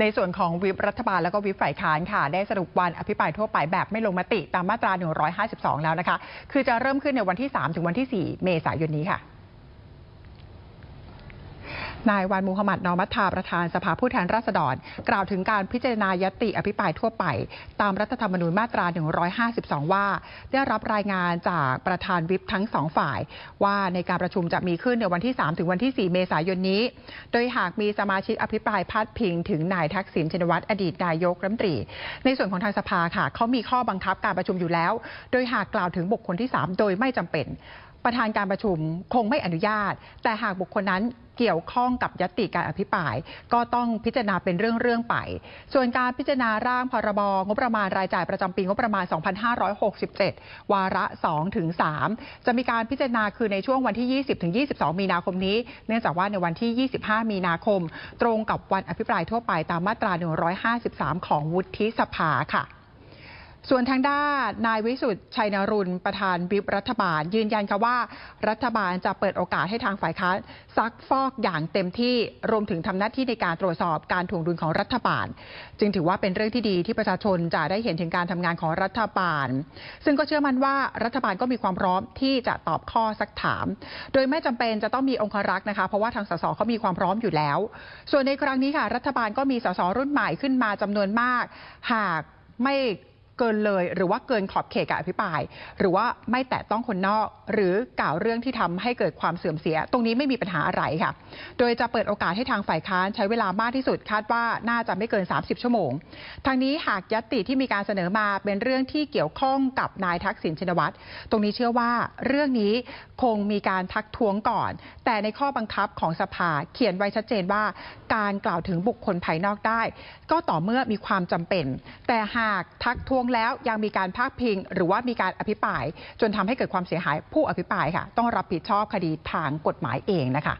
ในส่วนของวิปรัฐบาลแล้วก็วิปฝ่ายค้านค่ะ ได้สรุปวันอภิปรายทั่วไปแบบไม่ลงมติตามมาตรา 152 แล้วนะคะ คือจะเริ่มขึ้นในวันที่ 3 ถึงวันที่ 4 เมษายนนี้ค่ะ นายวันมูฮัมหมัดนอมัตทาประธานสภาผู้แทนราษฎร กล่าวถึงการพิจารณายติอภิปรายทั่วไป ตามรัฐธรรมนูญมาตรา 152 ว่า ได้รับรายงานจากประธานวิปทั้งสองฝ่าย ว่าในการประชุมจะมีขึ้นในวันที่ 3 ถึงวันที่ 4 เมษายนนี้ โดยหากมีสมาชิกอภิปรายพาดพิง ถึงนายทักษิณชินวัตรอดีตนายกรัฐมนตรี ในส่วนของทางสภาค่ะเขามีข้อบังคับการประชุมอยู่แล้ว โดยหากกล่าวถึงบุคคลที่ 3 โดยไม่จำเป็น ประธานการประชุมคงไม่อนุญาต แต่หากบุคคลนั้นเกี่ยวข้องกับยติการอภิปราย ก็ต้องพิจารณาเป็นเรื่องๆไป ส่วนการพิจารณาร่างพรบงบประมาณรายจ่ายประจำปีงบประมาณ 2567 วาระ2ถึง3จะมีการพิจารณาคือในช่วงวันที่ 20ถึง22 มีนาคมนี้ เนื่องจากว่าในวันที่ 25 มีนาคม ตรงกับวันอภิปรายทั่วไปตามมาตรา 153 ของวุฒิสภาค่ะ ส่วนทางด้านนายวิสุทธ์ชัยนรุนประธานวิปรัฐบาล ยืนยันค่ะว่า รัฐบาลจะเปิดโอกาสให้ทางฝ่ายค้านซักฟอกอย่างเต็มที่รวมถึงทำหน้าที่ในการตรวจสอบการถ่วงดุลของรัฐบาล จึงถือว่าเป็นเรื่องที่ดีที่ประชาชนจะได้เห็นถึงการทำงานของรัฐบาล ซึ่งก็เชื่อมั่นว่ารัฐบาลก็มีความพร้อมที่จะตอบข้อซักถาม โดยไม่จำเป็นจะต้องมีองครักษ์นะคะ เพราะว่าทางสสเขามีความพร้อมอยู่แล้ว ส่วนในครั้งนี้ค่ะรัฐบาลก็มีสสรุ่นใหม่ขึ้นมาจำนวนมาก หากไม่ เกินเลย หรือว่าเกินขอบเขตการอภิปราย หรือว่าไม่แตะต้องคนนอก หรือกล่าวเรื่องที่ทำให้เกิดความเสื่อมเสีย ตรงนี้ไม่มีปัญหาอะไรค่ะ โดยจะเปิดโอกาสให้ทางฝ่ายค้านใช้เวลามากที่สุดคาดว่าน่าจะไม่เกิน 30 ชั่วโมงทางนี้หากยัตติที่มีการเสนอมาเป็นเรื่องที่เกี่ยวข้องกับนายทักษิณชินวัตรตรงนี้เชื่อว่าเรื่องนี้คงมีการทักท้วงก่อน แต่ในข้อบังคับของสภาเขียนไว้ชัดเจนว่า การกล่าวถึงบุคคลภายนอกได้ ก็ต่อเมื่อมีความจำเป็น แต่หากทักท้วงแล้วยังมีการพาดพิง หรือว่ามีการอภิปราย จนทำให้เกิดความเสียหายผู้อภิปรายค่ะ ต้องรับผิดชอบคดีทางกฎหมายเองนะคะ